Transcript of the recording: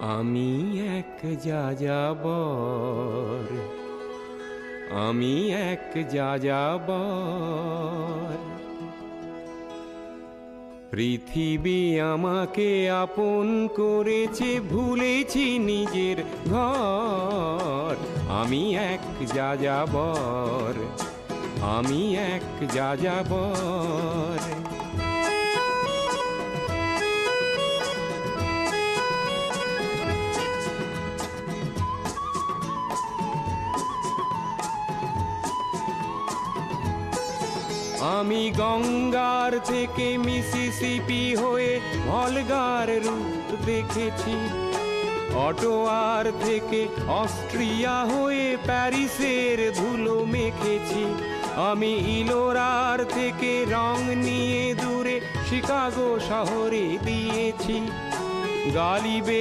আমি এক যাযাবর, আমি এক যাযাবর। পৃথিবী আমাকে আপন করেছে, ভুলেছি নিজের ঘর। আমি এক যাযাবর, আমি এক যাযাবর। আমি গঙ্গার থেকে মিসিসিপি হয়ে ভলগার রূপ দেখেছি। অটোয়ার থেকে অস্ট্রিয়া হয়ে প্যারিসের ধুলো মেখেছি। আমি ইলোরার থেকে রং নিয়ে দূরে শিকাগো শহরে দিয়েছি। গালিবে